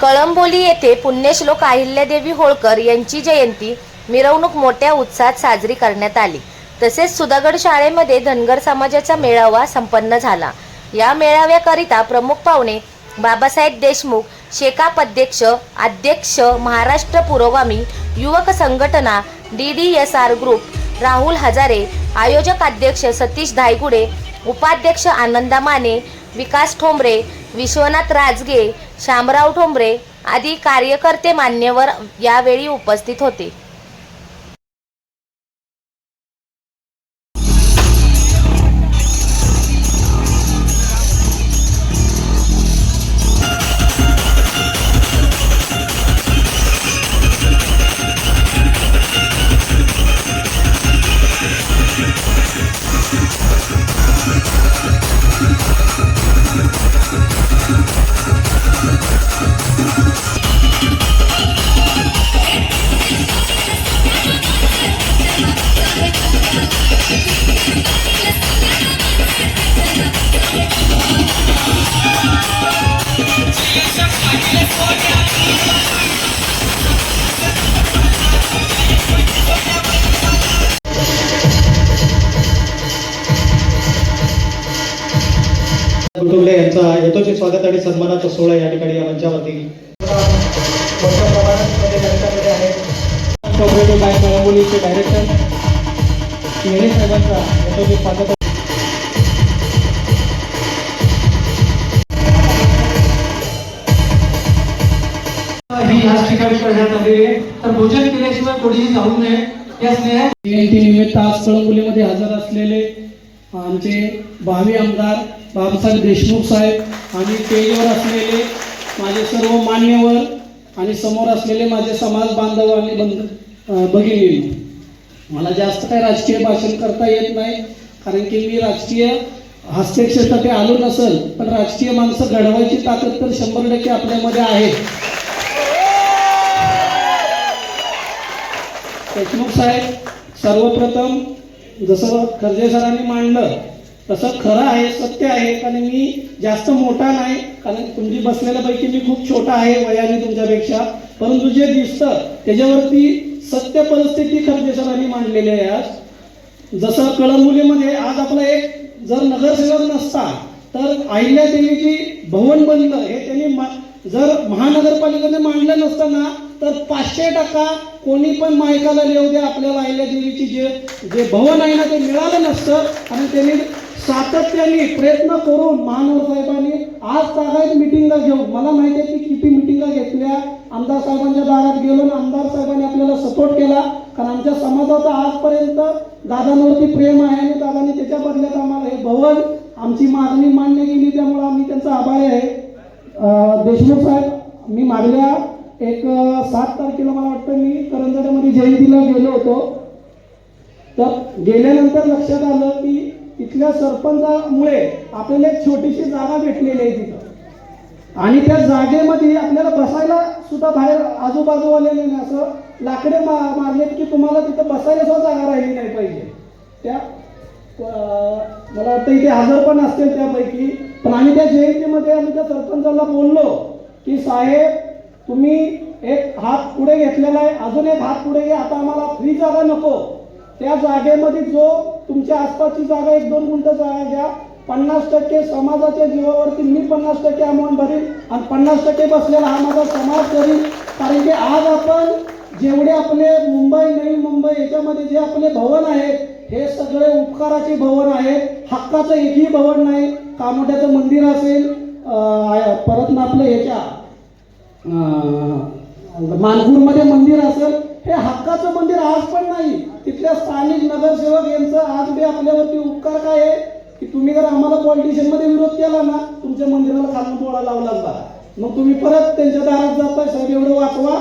कळंबोली येथे पुण्यश्लोक अहिल्यादेवी होळकर यांची जयंती मिरवणूक मोठ्या उत्साहात साजरी करण्यात आली. तसेच सुधागड शाळेमध्ये धनगर समाजाचा मेळावा संपन्न झाला. या मेळाव्याकरिता प्रमुख पाहुणे बाबासाहेब देशमुख शेकाप अध्यक्ष अध्यक्ष महाराष्ट्र पुरोगामी युवक संघटना D D S R group Rahul Hazare आयोजक अध्यक्ष सतीश धायगुडे उपाध्यक्ष आनंदा माने विकास ठोंबरे विश्वनाथ राजगे शामराव ठोंबरे आदी कार्यकर्ते मान्यवर यावेळी उपस्थित होते. यथोचित स्वागत आणि सन्मानाचा सोहळा या ठिकाणी या मंचावरती. मोठ्या प्रमाणात त्यांच्याकडे आहे कोऑपरेटिव्ह बँक कळंबोलीचे डायरेक्टर येणे साहेबांचा यथोचित स्वागत. ही याच ठिकाणी करण्यात आलेली आहे. तर भोजन केल्याशिवाय कोणीही जाऊ नये. या स्नेहा जयंती निमित्त आज कळंबोलीमध्ये हजर असलेले आमचे भावी आमदार बाबासाहेब देशमुख साहेब आणि स्टेजवर असलेले माझे सर्व मान्यवर आणि समोर असलेले माझे समाज बांधव आणि बंध भगिनी मला जास्त काही राजकीय भाषण करता येत नाही कारण की मी राजकीय हस्तक्षेपासाठी आलो नसेल पण राजकीय माणसं घडवायची ताकद तर शंभर टक्के आपल्यामध्ये आहे. देशमुख साहेब सर्वप्रथम जसं खर्जे सरांनी मांडलं तसं खरं आहे सत्य आहे कारण मी जास्त मोठा नाही कारण तुमची बसलेल्यापैकी मी खूप छोटा आहे वयाने तुमच्यापेक्षा. परंतु जे दिसतं त्याच्यावरती सत्य परिस्थिती खर्जे सरांनी मांडलेली आहे आज. जसं कळंबुलीमध्ये आज आपला एक जर नगरसेवक नसता तर अहिल्या देवीची भवन बनलं हे त्यांनी मा- जर महानगरपालिकेने मांडलं नसताना तर पाचशे टक्का कोणी पण मायकाला लिहू द्या आपल्याला अहिल्या देवीची जे जे भवन आहे ना ते मिळालं नसतं. आणि त्यांनी सातत्याने प्रयत्न करून महानगर साहेबांनी आज तागायत मिटिंगला घेऊन मला माहिती आहे की किती मिटिंगला घेतल्या. आमदार साहेबांच्या दारात गेलो आणि आमदार साहेबांनी आपल्याला सपोर्ट केला. कारण आमच्या समाजाचा आजपर्यंत दादांवरती प्रेम आहे आणि दादांनी त्याच्या बदल्यात आम्हाला हे भवन आमची मागणी मान्य केली त्यामुळे आम्ही त्यांचा आभारी आहे. देशमुख साहेब मी मागल्या एक सात तारखेला मला वाटतं मी करंजाड्यामध्ये जयंतीला गेलो होतो. तर गेल्यानंतर लक्षात आलं की तिथल्या सरपंचामुळे आपल्याला एक छोटीशी जागा भेटलेली आहे तिथं. आणि त्या जागेमध्ये आपल्याला बसायला सुद्धा बाहेर आजूबाजूवाल्याने असं लाकडे मा मारलेत की तुम्हाला तिथं बसायला सुद्धा जागा राहिली नाही पाहिजे. त्या मला वाटतं इथे हजर पण असतील त्यापैकी. पण आम्ही त्या जयंतीमध्ये आम्ही त्या सरपंचाला बोललो की साहेब तुम्ही एक हात पुढे घेतलेला आहे अजून एक हात पुढे घ्या आता आम्हाला फ्री जागा नको. त्या जागेमध्ये जो तुमच्या आसपासची जागा एक दोन गुंठ जागा घ्या. पन्नास टक्के समाजाच्या जीवावरती मी पन्नास टक्के अमाऊंट भरीन आणि पन्नास टक्के बसलेला हा माझा समाज करीन कारण की आज आपण जेवढे आपले मुंबई नवी मुंबई याच्यामध्ये जे आपले भवन आहेत हे सगळे उपकाराचे भवन आहे हक्काचं एकही भवन नाही. कामोठ्याचं मंदिर असेल परत ना आपलं ह्याच्या मानपूरमध्ये मंदिर असेल हे हक्काचं मंदिर आज पण नाही. तिथल्या स्थानिक नगरसेवक यांचं आज बी आपल्यावरती उपकार काय आहे? की तुम्ही जर आम्हाला पॉलिटिशियनमध्ये विरोध केला ना तुमच्या मंदिराला खालून तोडा लावला जा मग तुम्ही परत त्यांच्या दारात जाताय सगळे एवढं वाचवा.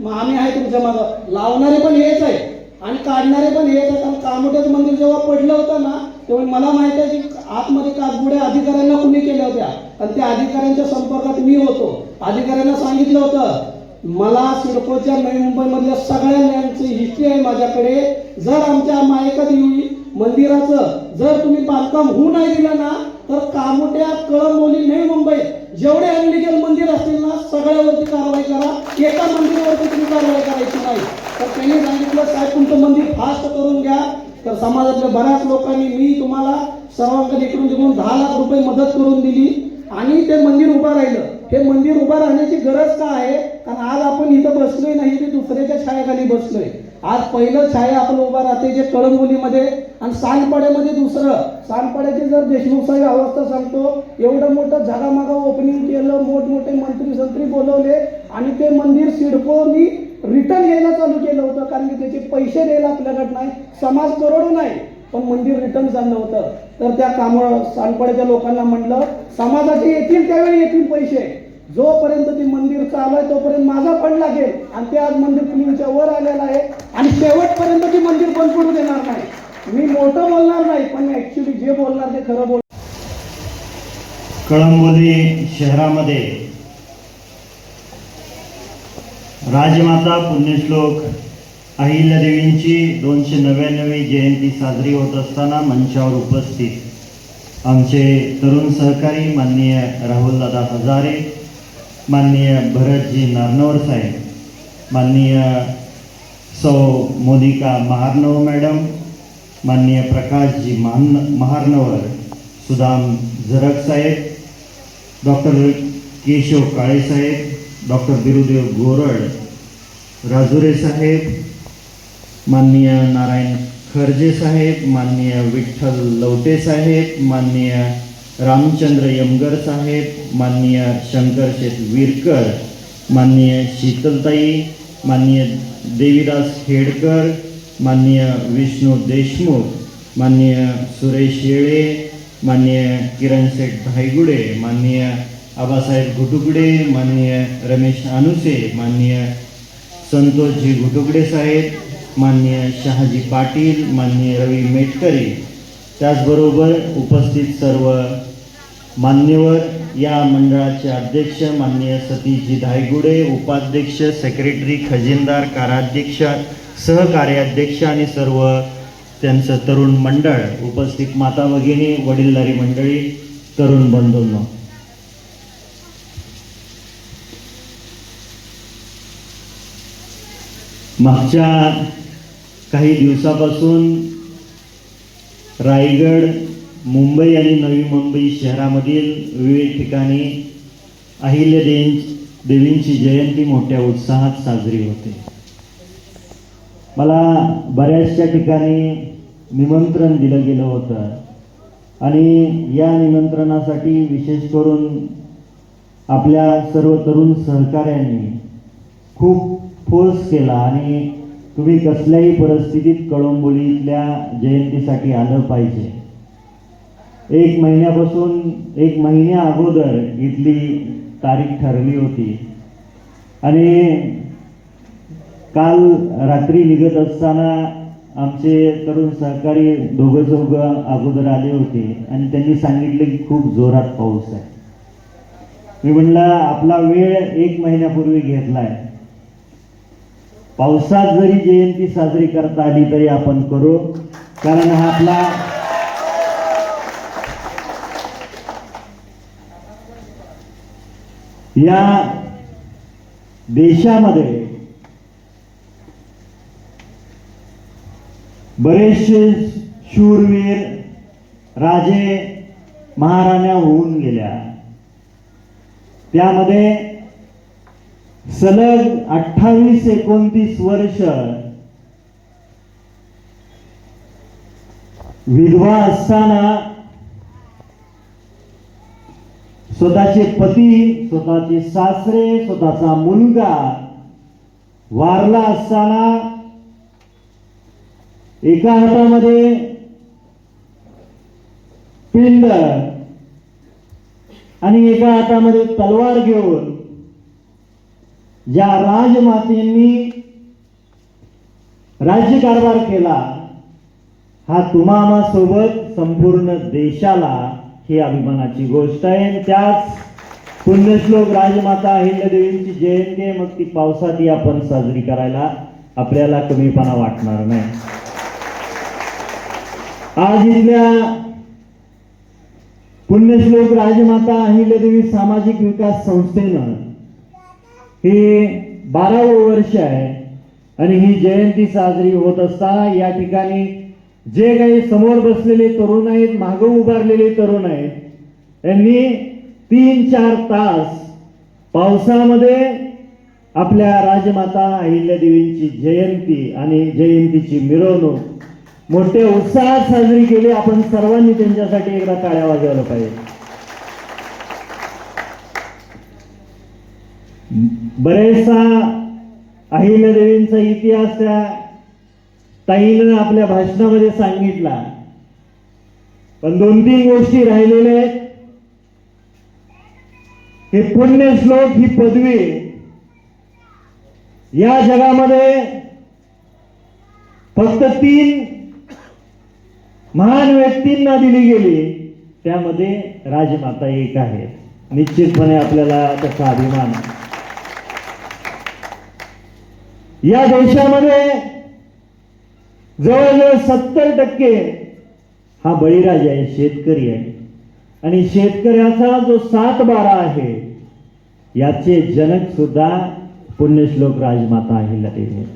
मग आम्ही आहे तुमच्या मागं. लावणारे पण हेच आहे. आणि काढणारे पण हेच आहे कारण कामोट्याचं मंदिर जेव्हा पडलं होतं ना तेव्हा मला माहिती आहे की आतमध्ये काचबुड्या अधिकाऱ्यांना कुणी केल्या होत्या? आणि त्या अधिकाऱ्यांच्या संपर्कात मी होतो. अधिकाऱ्यांना सांगितलं होतं मला सिडकोच्या नवी मुंबईमधल्या सगळ्या लँडची हिस्ट्री आहे माझ्याकडे. जर आमच्या मायकात येऊ मंदिराचं जर तुम्ही बांधकाम होऊ नाही दिलं ना तर कामोट्या कळमोली नवी मुंबई जेवढे अनलिगल मंदिर असतील ना सगळ्यावरती कारवाई करा. एका मंदिरावरती तुम्ही कारवाई करायची नाही. तर त्यांनी सांगितलं साहेब तुमचं मंदिर फास्ट करून घ्या. तर समाजातल्या बऱ्याच लोकांनी मी तुम्हाला सर्वांकडे इकडून तिकडून दहा लाख रुपये मदत करून दिली. आणि ते मंदिर उभं राहिलं. हे मंदिर उभं राहण्याची गरज का आहे? कारण आज आपण इथं बसलोय नाही ते दुसऱ्याच्या छायाखाली बसलोय. आज पहिलं छाया आपण उभा राहते जे कळंबोलीमध्ये आणि सांगपाड्यामध्ये दुसरं. सांगपाड्याची जर देशमुख साहेब अवस्था सांगतो एवढं मोठं झगामागा ओपनिंग केलं मोठमोठे मंत्री संत्री बोलवले आणि ते मंदिर सिडकोनी रिटर्न यायला चालू केलं होतं कारण की त्याचे पैसे द्यायला आपल्याकडे नाही समाज करोडो नाही पण मंदिर रिटर्न झालं होतं. तर त्या कामं सांडपड्याच्या लोकांना म्हणलं समाजाचे येतील त्यावेळी येतील पैसे. जोपर्यंत ते मंदिर चालू आहे तोपर्यंत माझा फंड लागेल. आणि ते आज मंदिर क्लिनच्या वर आलेलं आहे आणि शेवटपर्यंत ते मंदिर बंद पडू देणार नाही. मी मोठं बोलणार नाही पण ऍक्च्युली जे बोलणार ते खरं बोल कळंबोली शहरामध्ये राजमाता पुण्यश्लोक. अहिल्यादेवींची दोनशे नव्याण्णवी जयंती साजरी होत असताना मंचावर उपस्थित आमचे तरुण सहकारी माननीय राहुलदादा हजारे माननीय भरतजी नारनवर साहेब माननीय सौ मोनिका महारनव मॅडम माननीय प्रकाशजी महान महार्नवर सुदाम झरक साहेब डॉक्टर केशव काळेसाहेब डॉक्टर बिरुदेव गोरड राजुरे साहेब माननीय नारायण खर्जे साहेब माननीय विठ्ठल लवटे साहेब माननीय रामचंद्र यमगर साहेब माननीय शंकर शेठ विरकर माननीय शीतलताई माननीय देवीदास खेडकर माननीय विष्णू देशमुख माननीय सुरेश येळे माननीय किरण शेठ भायगुडे माननीय आबासाहेब घुटुकडे माननीय रमेश अनुसे माननीय संतोषजी घुटुकडे साहेब माननीय शहाजी पाटील माननीय रवी मेटकरी. त्याचबरोबर उपस्थित सर्व मान्यवर या मंडळाचे अध्यक्ष माननीय सतीशजी धायगुडे उपाध्यक्ष सेक्रेटरी खजिनदार काराध्यक्ष सहकार्याध्यक्ष आणि सर्व त्यांचं तरुण मंडळ उपस्थित माता भगिनी वडीलधारी मंडळी तरुण बंधूंना. मागच्या काही दिवसापासून रायगड मुंबई आणि नवी मुंबई शहरामधील विविध ठिकाणी अहिल्यादेवी देवींची जयंती मोठ्या उत्साहात साजरी होते. मला बऱ्याचशा ठिकाणी निमंत्रण दिलं गेलं होतं आणि या निमंत्रणासाठी विशेष करून आपल्या सर्व तरुण सहकाऱ्यांनी खूप फोर्स केला आणि तुम्ही कसल्याही परिस्थितीत कळंबोलीतल्या जयंतीसाठी आलं पाहिजे. एक महिन्यापासून एक महिन्या अगोदर इथली तारीख ठरली होती. आणि काल रात्री निघत असताना आमचे तरुण सहकारी दोघं चौघं अगोदर आले होते आणि त्यांनी सांगितलं की खूप जोरात पाऊस आहे. मी म्हणलं आपला वेळ एक महिन्यापूर्वी घेतला आहे पावसात जरी जयंती साजरी करता आली तरी आपण करू. कारण हा आपला या देशामध्ये बरेचसे शूरवीर राजे महाराण्या होऊन गेल्या. त्यामध्ये सलग अठ्ठावीस एकोणतीस वर्ष विधवा असताना स्वतःचे पती स्वतःचे सासरे स्वतःचा मुलगा वारला असताना एका हातामध्ये पिंड आणि एका हातामध्ये तलवार घेऊन ज्या राजमातेंनी राज्यकारभार केला हा तुम्हा सोबत संपूर्ण देशाला ही अभिमानाची गोष्ट आहे. त्याच पुण्यश्लोक राजमाता अहिल्यादेवींची जयंती आहे. मग ती पावसातही आपण साजरी करायला आपल्याला कमीपणा वाटणार नाही. आज इथल्या पुण्यश्लोक राजमाता अहिल्यादेवी सामाजिक विकास संस्थेनं हे बारावं वर्ष आहे आणि ही जयंती साजरी होत असताना या ठिकाणी जे काही समोर बसलेले तरुण आहेत मागं उभारलेले तरुण आहेत यांनी तीन चार तास पावसामध्ये आपल्या राजमाता अहिल्यादेवींची जयंती आणि जयंतीची मिरवणूक मोठ्या उत्साहात साजरी केली. आपण सर्वांनी त्यांच्यासाठी एकदा टाळ्या वाजवायला पाहिजे. बरेचसा अहिल्यादेवींचा इतिहास त्या ताईनं आपल्या भाषणामध्ये सांगितला. पण दोन तीन गोष्टी राहिलेल्या आहेत. हे पुण्यश्लोक ही पदवी या जगामध्ये फक्त तीन महान व्यक्तींना दिली गेली. त्यामध्ये राजमाता एक आहे निश्चितपणे आपल्याला त्याचा अभिमान आहे. या देशामध्ये जवळजवळ सत्तर टक्के हा बळीराजा आहे शेतकरी आहे आणि शेतकऱ्याचा जो सात बारा आहे याचे जनक सुद्धा पुण्यश्लोक राजमाता आहे आहेत.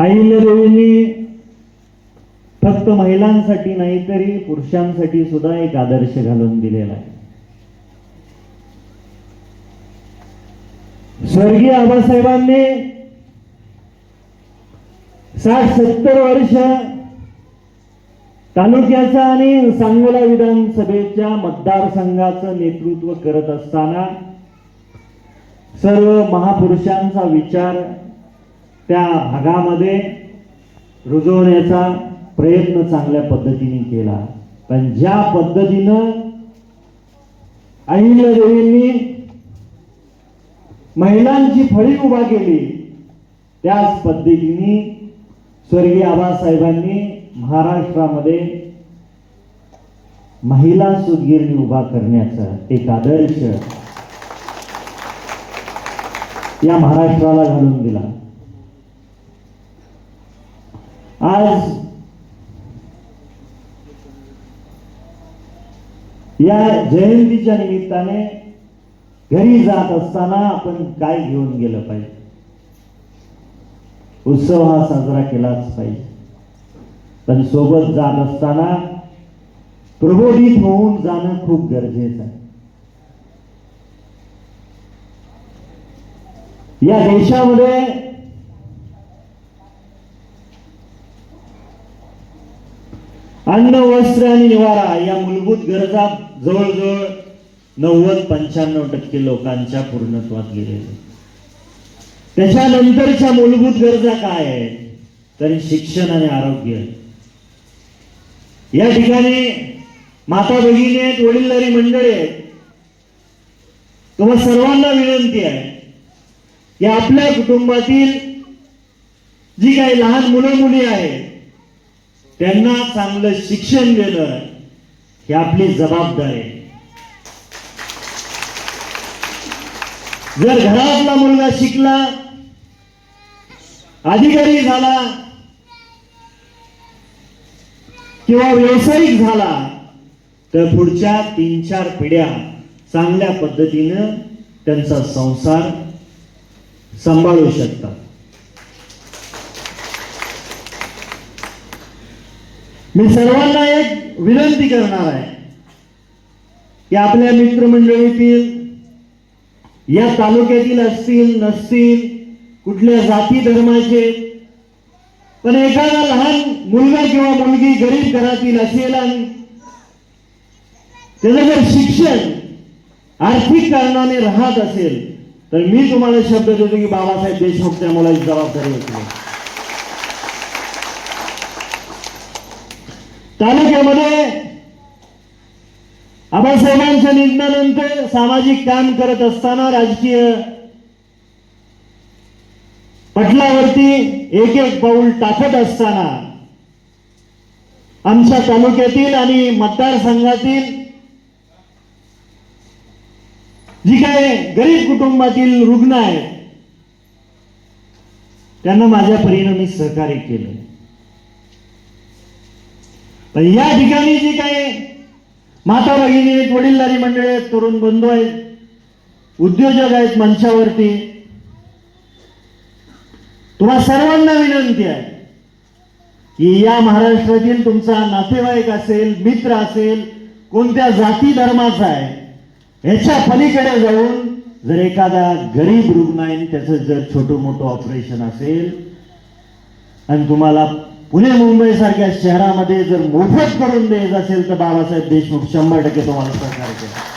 अहिल्यादेवींनी फक्त महिलांसाठी नाही तरी पुरुषांसाठी सुद्धा एक आदर्श घालून दिलेला आहे स्वर्गीय आबासाहेबांनी साठ सत्तर वर्ष तालुक्याचा आणि सांगोला विधानसभेच्या मतदारसंघाचं नेतृत्व करत असताना सर्व महापुरुषांचा विचार त्या भागामध्ये रुजवण्याचा प्रयत्न चांगल्या पद्धतीने केला. पण ज्या पद्धतीनं अहिल्यादेवींनी महिलांची फळी उभा केली. त्याच पद्धतीने स्वर्गीय आबासाहेबांनी महाराष्ट्रामध्ये महिला सुदगिरणी उभा करण्याचा एक आदर्श या महाराष्ट्राला घालून दिला. आज या जयंतीच्या निमित्ताने घरी जात असताना आपण काय घेऊन गेलं पाहिजे? उत्सव हा साजरा केलाच पाहिजे. पण सोबत जात असताना प्रबोधित होऊन जाणं खूप गरजेचं आहे. या देशामध्ये अन्न वस्त्र आणि निवारा या मूलभूत गरजा जवळजवळ नव्वद पंच्याण्णव टक्के लोकांच्या पूर्णत्वात गेलेले. त्याच्यानंतरच्या मूलभूत गरजा काय आहेत? तर शिक्षण आणि आरोग्य. या ठिकाणी माता भगिनी आहेत वडीलधारी मंडळी आहेत. तुम्हा सर्वांना विनंती आहे की आपल्या कुटुंबातील जी काही लहान मुलं मुली आहेत त्यांना चांगलं शिक्षण देणं ही आपली जबाबदारी आहे. जर घरातला मुलगा शिकला अधिकारी झाला किंवा व्यावसायिक झाला तर पुढच्या तीन चार पिढ्या चांगल्या पद्धतीनं त्यांचा संसार सांभाळू शकतात. मी सर्वांना एक विनंती करणार आहे. की आपल्या मित्रमंडळीतील या तालुक्यातील असतील नसतील कुठल्या जाती धर्माचे पण एखादा लहान मुलगा किंवा मुलगी गरीब घरातील असेल आणि त्याचं जर शिक्षण आर्थिक कारणाने राहत असेल तर मी तुम्हाला शब्द देतो की बाबासाहेब देशमुख त्या मुलाची जबाबदारी होती तालुक्यामध्ये आबासाहेबांच्या निधनानंतर सामाजिक काम करत असताना राजकीय पटलावरती एक एक पाऊल टाकत असताना आमच्या तालुक्यातील आणि मतदारसंघातील जी काय गरीब कुटुंबातील रुग्ण आहेत त्यांना माझ्या परिणामी मी सहकार्य केलं. पण या ठिकाणी जी काही माता भगिनी आहेत वडीलधारी मंडळी आहेत तरुण बंधू आहेत उद्योजक आहेत मंचावरती. तुम्हा सर्वांना विनंती आहे की या महाराष्ट्रातील तुमचा नातेवाईक असेल मित्र असेल कोणत्या जाती धर्माचा आहे ह्याच्या पलीकडे जाऊन जर एखादा गरीब रुग्ण आहे त्याचं जर छोटं मोठं ऑपरेशन असेल आणि तुम्हाला पुणे मुंबई सारख्या शहरामध्ये जर मोफत करून द्यायचं असेल तर बाबासाहेब देशमुख शंभर टक्के तुम्हाला सहकार्य केलं